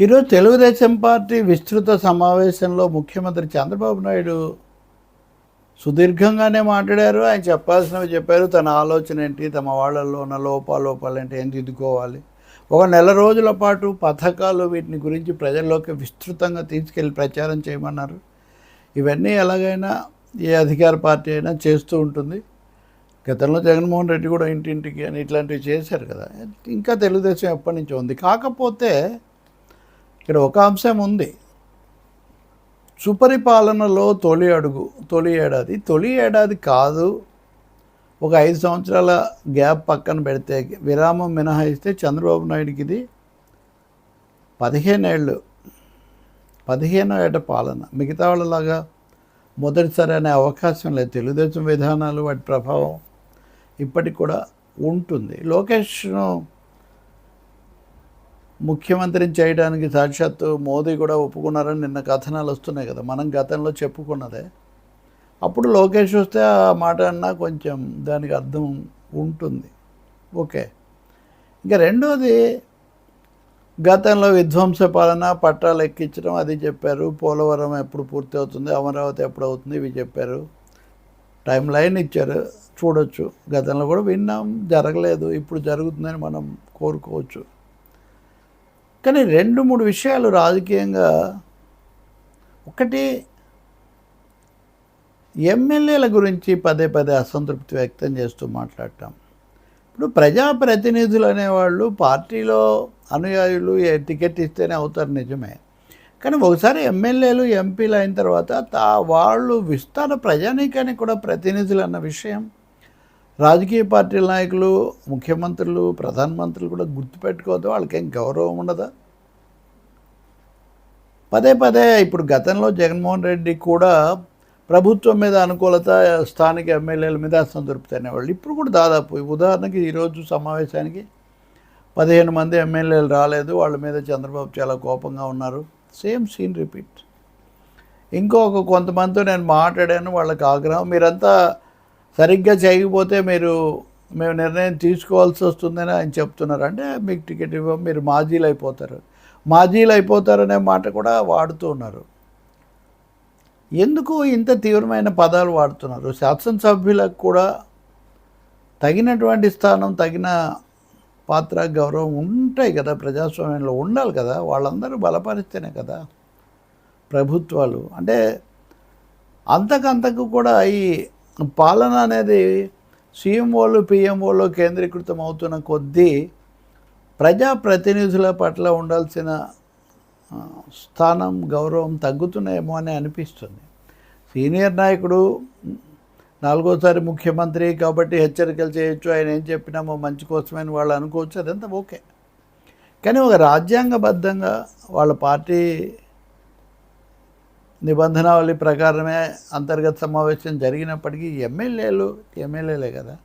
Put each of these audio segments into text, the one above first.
ఈరోజు తెలుగుదేశం పార్టీ విస్తృత సమావేశంలో ముఖ్యమంత్రి చంద్రబాబు నాయుడు సుదీర్ఘంగానే మాట్లాడారు. ఆయన చెప్పాల్సినవి చెప్పారు. తన ఆలోచన ఏంటి? తమ వాళ్ళల్లో ఉన్న లోపాలోపాలు ఏంటి? ఏం దిద్దుకోవాలి? ఒక నెల రోజుల పాటు పథకాలు వీటిని గురించి ప్రజల్లోకి విస్తృతంగా తీసుకెళ్ళి ప్రచారం చేయమన్నారు. ఇవన్నీ ఎలాగైనా ఏ అధికార పార్టీ అయినా చేస్తూ ఉంటుంది. గతంలో జగన్మోహన్ రెడ్డి కూడా ఇంటింటికి అని ఇట్లాంటివి చేశారు కదా. ఇంకా తెలుగుదేశం ఎప్పటి నుంచో ఉంది. కాకపోతే ఇక్కడ ఒక అంశం ఉంది. సుపరిపాలనలో తొలి అడుగు తొలి ఏడాది తొలి ఏడాది కాదు. ఒక ఐదు సంవత్సరాల గ్యాప్ పక్కన పెడితే విరామం మినహాయిస్తే చంద్రబాబు నాయుడికి ఇది పదిహేనేళ్ళు పదిహేనో ఏట పాలన. మిగతా వాళ్ళలాగా మొదటిసారి అనే అవకాశం లేదు. తెలుగుదేశం విధానాలు వాటి ప్రభావం ఇప్పటికి కూడా ఉంటుంది. లోకేష్ను ముఖ్యమంత్రిని చేయడానికి సాక్షాత్తు మోదీ కూడా ఒప్పుకున్నారని నిన్న కథనాలు వస్తున్నాయి కదా. మనం గతంలో చెప్పుకున్నదే. అప్పుడు లోకేష్ వస్తే ఆ మాట అన్నా కొంచెం దానికి అర్థం ఉంటుంది. ఓకే. ఇంకా రెండోది గతంలో విధ్వంస పాలన పట్టాలు ఎక్కించడం అది చెప్పారు. పోలవరం ఎప్పుడు పూర్తి అవుతుంది అమరావతి ఎప్పుడు అవుతుంది ఇవి చెప్పారు. టైం లైన్ ఇచ్చారు. చూడొచ్చు. గతంలో కూడా విన్నాం జరగలేదు. ఇప్పుడు జరుగుతుందని మనం కోరుకోవచ్చు. కానీ రెండు మూడు విషయాలు రాజకీయంగా ఒకటి ఎమ్మెల్యేల గురించి పదే పదే అసంతృప్తి వ్యక్తం చేస్తూ మాట్లాడటం. ఇప్పుడు ప్రజాప్రతినిధులు అనేవాళ్ళు పార్టీలో అనుయాయులు ఏ టికెట్ ఇస్తేనే అవుతారు నిజమే. కానీ ఒకసారి ఎమ్మెల్యేలు ఎంపీలు అయిన తర్వాత తా వాళ్ళు విస్తార ప్రజానీకానికి కూడా ప్రతినిధులు అన్న విషయం. రాజకీయ పార్టీల నాయకులు ముఖ్యమంత్రులు ప్రధానమంత్రులు కూడా గుర్తుపెట్టుకోవద్దు. వాళ్ళకేం గౌరవం ఉండదా? పదే పదే ఇప్పుడు గతంలో జగన్మోహన్ రెడ్డి కూడా ప్రభుత్వం మీద అనుకూలత స్థానిక ఎమ్మెల్యేల మీద సంతృప్తి అనేవాళ్ళు ఇప్పుడు కూడా దాదాపు ఉదాహరణకి ఈరోజు సమావేశానికి పదిహేను మంది ఎమ్మెల్యేలు రాలేదు. వాళ్ళ మీద చంద్రబాబు చాలా కోపంగా ఉన్నారు. Same scene repeat. ఇంకొక కొంతమందితో నేను మాట్లాడాను. వాళ్ళకి ఆగ్రహం. మీరంతా సరిగ్గా చేయకపోతే మీరు మేము నిర్ణయం తీసుకోవాల్సి వస్తుందని ఆయన చెప్తున్నారు. అంటే మీకు టికెట్ ఇవ్వం మీరు మాజీలు అయిపోతారు. మాజీలు అయిపోతారనే మాట కూడా వాడుతూ ఉన్నారు. ఎందుకు ఇంత తీవ్రమైన పదాలు వాడుతున్నారు? శాసనసభ్యులకు కూడా తగినటువంటి స్థానం తగిన పాత్ర గౌరవం ఉంటాయి కదా ప్రజాస్వామ్యంలో ఉండాలి కదా. వాళ్ళందరూ బలపరిస్తేనే కదా ప్రభుత్వాలు. అంటే అంతకంతకు కూడా ఈ పాలన అనేది సీఎంఓలు పిఎంఓలు కేంద్రీకృతం అవుతున్న కొద్దీ ప్రజాప్రతినిధుల పట్ల ఉండాల్సిన స్థానం గౌరవం తగ్గుతున్నాయేమో అని అనిపిస్తుంది. సీనియర్ నాయకుడు నాలుగోసారి ముఖ్యమంత్రి కాబట్టి హెచ్చరికలు చేయొచ్చు ఆయన ఏం చెప్పినామో మంచి కోసమని వాళ్ళు అనుకోవచ్చు అదంతా ఓకే. కానీ ఒక రాజ్యాంగబద్ధంగా వాళ్ళ పార్టీ నిబంధనావళి ప్రకారమే అంతర్గత సమావేశం జరిగినప్పటికీ ఎమ్మెల్యేలు ఎమ్మెల్యేలే కదా.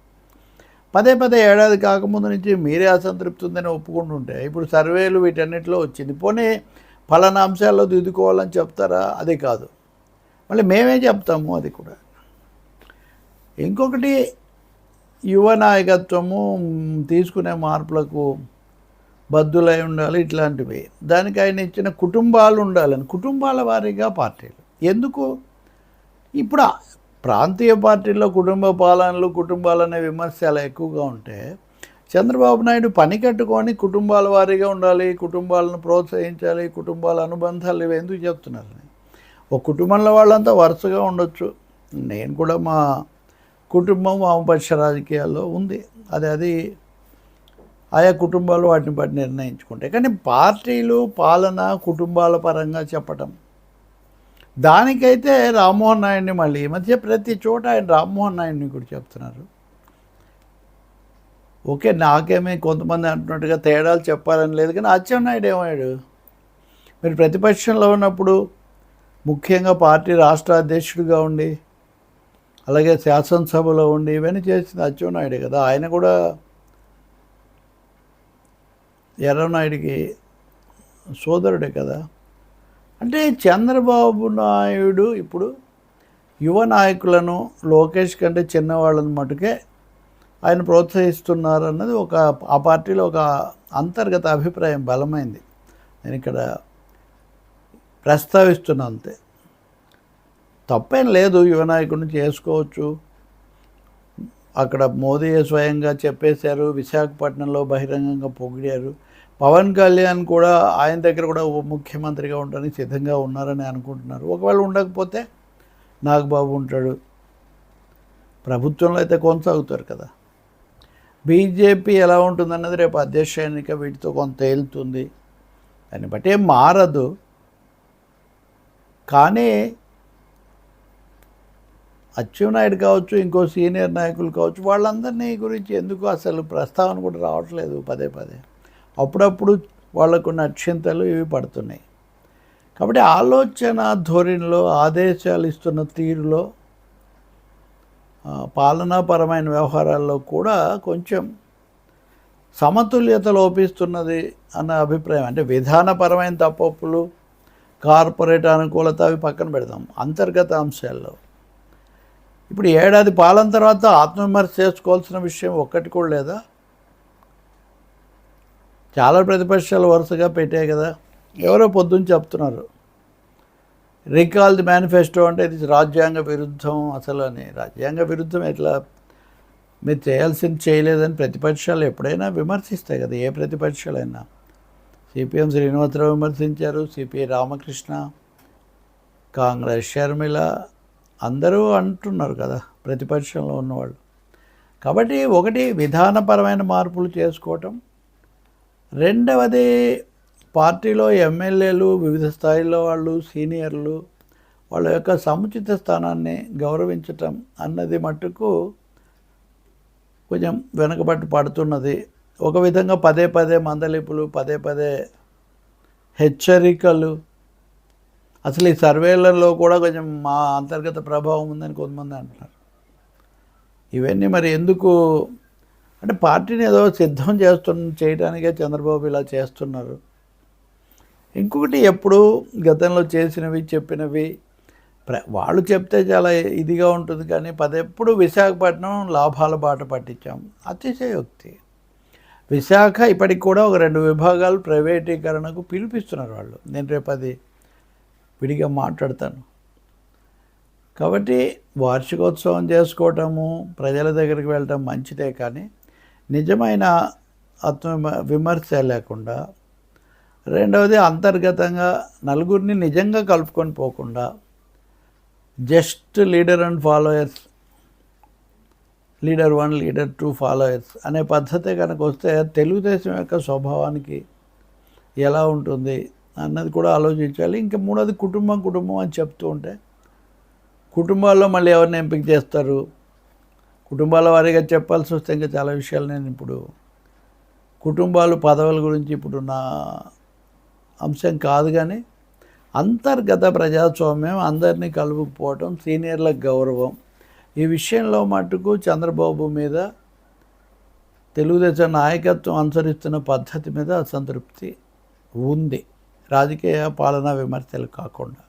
పదే పదే ఏడాది కాకముందు నుంచి మీరే అసంతృప్తి ఉందని ఒప్పుకుంటుంటే ఇప్పుడు సర్వేలు వీటన్నిటిలో వచ్చింది. పోనీ ఫలానా అంశాల్లో దిద్దుకోవాలని చెప్తారా? అది కాదు. మళ్ళీ మేమే చెప్తాము అది కూడా. ఇంకొకటి యువ నాయకత్వము తీసుకునే మార్పులకు బద్దులై ఉండాలి ఇట్లాంటివి. దానికి ఆయన ఇచ్చిన కుటుంబాలు ఉండాలని కుటుంబాల వారీగా పార్టీలు. ఎందుకు? ఇప్పుడు ప్రాంతీయ పార్టీల్లో కుటుంబ పాలనలు కుటుంబాలు అనే విమర్శ చాలా ఎక్కువగా ఉంటే చంద్రబాబు నాయుడు పని కట్టుకొని కుటుంబాల వారీగా ఉండాలి కుటుంబాలను ప్రోత్సహించాలి కుటుంబాల అనుబంధాలు ఇవి ఎందుకు చెప్తున్నారని ఒక కుటుంబంలో వాళ్ళంతా వరుసగా ఉండొచ్చు. నేను కూడా మా కుటుంబం వామపక్ష రాజకీయాల్లో ఉంది. అది అది ఆయా కుటుంబాలు వాటిని బట్టి నిర్ణయించుకుంటాయి. కానీ పార్టీలు పాలన కుటుంబాల పరంగా చెప్పటం. దానికైతే రామ్మోహన్ నాయుడిని మళ్ళీ ఈ మధ్య ప్రతి చోట ఆయన రామ్మోహన్ నాయుడిని కూడా చెప్తున్నారు. ఓకే నాకేమీ కొంతమంది అంటున్నట్టుగా తేడాలు చెప్పాలని లేదు కానీ అచ్చెన్నాయుడు ఏమయ్యాడు? మీరు ప్రతిపక్షంలో ఉన్నప్పుడు ముఖ్యంగా పార్టీ రాష్ట్ర అధ్యక్షుడిగా ఉండి అలాగే శాసనసభలో ఉండి ఇవన్నీ చేసింది అచ్చెన్నాయుడే కదా. ఆయన కూడా ఎర్రనాయుడికి సోదరుడే కదా. అంటే చంద్రబాబు నాయుడు ఇప్పుడు యువ నాయకులను లోకేష్ కంటే చిన్నవాళ్ళని మటుకే ఆయన ప్రోత్సహిస్తున్నారు అన్నది ఒక ఆ పార్టీలో ఒక అంతర్గత అభిప్రాయం బలమైంది. నేను ఇక్కడ ప్రస్తావిస్తున్నా అంతే. తప్పేం లేదు యువ నాయకుడిని చేసుకోవచ్చు. అక్కడ మోదీ స్వయంగా చెప్పేశారు విశాఖపట్నంలో బహిరంగంగా పొగిడారు. పవన్ కళ్యాణ్ కూడా ఆయన దగ్గర కూడా ఉప ముఖ్యమంత్రిగా ఉండడానికి సిద్ధంగా ఉన్నారని అనుకుంటున్నారు. ఒకవేళ ఉండకపోతే నాగబాబు ఉంటాడు. ప్రభుత్వంలో అయితే కొనసాగుతారు కదా. బీజేపీ ఎలా ఉంటుందన్నది రేపు అధ్యక్ష ఎన్నిక వీటితో కొంత తేలుతుంది. దాన్ని బట్టి ఏం మారదు. కానీ అచ్చెన్నాయుడు కావచ్చు ఇంకో సీనియర్ నాయకులు కావచ్చు వాళ్ళందరినీ గురించి ఎందుకు అసలు ప్రస్తావన కూడా రావట్లేదు పదే పదే. అప్పుడప్పుడు వాళ్ళకున్న అక్షింతలు ఇవి పడుతున్నాయి. కాబట్టి ఆలోచన ధోరణిలో ఆదేశాలు ఇస్తున్న తీరులో పాలనాపరమైన వ్యవహారాల్లో కూడా కొంచెం సమతుల్యత లోపిస్తున్నది అన్న అభిప్రాయం. అంటే విధానపరమైన తప్పప్పులు కార్పొరేట్ అనుకూలత అవి పక్కన పెడతాం అంతర్గత అంశాల్లో. ఇప్పుడు ఏడాది పాలన తర్వాత ఆత్మవిమర్శ చేసుకోవాల్సిన విషయం ఒక్కటి కూడా లేదా? చాలా ప్రతిపక్షాలు వరుసగా పెట్టాయి కదా. ఎవరో పొద్దున్న చెప్తున్నారు. రికాల్ ది మేనిఫెస్టో అంటే ఇది రాజ్యాంగ విరుద్ధం అసలు అని. రాజ్యాంగ విరుద్ధం ఎట్లా? మీరు చేయాల్సింది చేయలేదని ప్రతిపక్షాలు ఎప్పుడైనా విమర్శిస్తాయి కదా. ఏ ప్రతిపక్షాలైనా. సిపిఎం శ్రీనివాసరావు విమర్శించారు సిపిఐ రామకృష్ణ కాంగ్రెస్ షర్మిల అందరూ అంటున్నారు కదా ప్రతిపక్షంలో ఉన్నవాళ్ళు. కాబట్టి ఒకటి విధానపరమైన మార్పులు చేసుకోవటం రెండవది పార్టీలో ఎమ్మెల్యేలు వివిధ స్థాయిలో వాళ్ళు సీనియర్లు వాళ్ళ యొక్క సముచిత స్థానాన్ని గౌరవించటం అన్నది మట్టుకు కొంచెం వెనుకబట్టి పడుతున్నది. ఒక విధంగా పదే పదే మందలింపులు పదే పదే హెచ్చరికలు. అసలు ఈ సర్వేలలో కూడా కొంచెం మా అంతర్గత ప్రభావం ఉందని కొంతమంది అంటున్నారు. ఇవన్నీ మరి ఎందుకు అంటే పార్టీని ఏదో సిద్ధం చేస్తున్న చేయడానికే చంద్రబాబు ఇలా చేస్తున్నారు. ఇంకొకటి ఎప్పుడు గతంలో చేసినవి చెప్పినవి ప్ర వాళ్ళు చెప్తే చాలా ఇదిగా ఉంటుంది కానీ పదెప్పుడు విశాఖపట్నం లాభాల బాట పట్టించాం. అతిశయోక్తి. విశాఖ ఇప్పటికి కూడా ఒక రెండు విభాగాలు ప్రైవేటీకరణకు పిలిపిస్తున్నారు వాళ్ళు. నేను రేపు అది విడిగా మాట్లాడతాను. కాబట్టి వార్షికోత్సవం చేసుకోవటము ప్రజల దగ్గరికి వెళ్ళటం మంచిదే కానీ నిజమైన ఆత్మ విమర్శ లేకుండా రెండవది అంతర్గతంగా నలుగురిని నిజంగా కలుపుకొని పోకుండా just leader and followers leader one leader two followers అనే పద్ధతి కనుక వస్తే తెలుగుదేశం యొక్క స్వభావానికి ఎలా ఉంటుంది అన్నది కూడా ఆలోచించాలి. ఇంకా మూడోది కుటుంబం కుటుంబం అని చెప్తూ ఉంటే కుటుంబాల్లో మళ్ళీ ఎవరిని ఎంపిక చేస్తారు? కుటుంబాల వారీగా చెప్పాల్సి వస్తే ఇంకా చాలా విషయాలు నేను ఇప్పుడు కుటుంబాలు పదవుల గురించి ఇప్పుడు నా అంశం కాదు కానీ అంతర్గత ప్రజాస్వామ్యం అందరినీ కలుపుకుపోవటం సీనియర్ల గౌరవం ఈ విషయంలో మటుకు చంద్రబాబు మీద తెలుగుదేశం నాయకత్వం అనుసరిస్తున్న పద్ధతి మీద అసంతృప్తి ఉంది. రాజకీయ పాలనా విమర్శలు కాకుండా.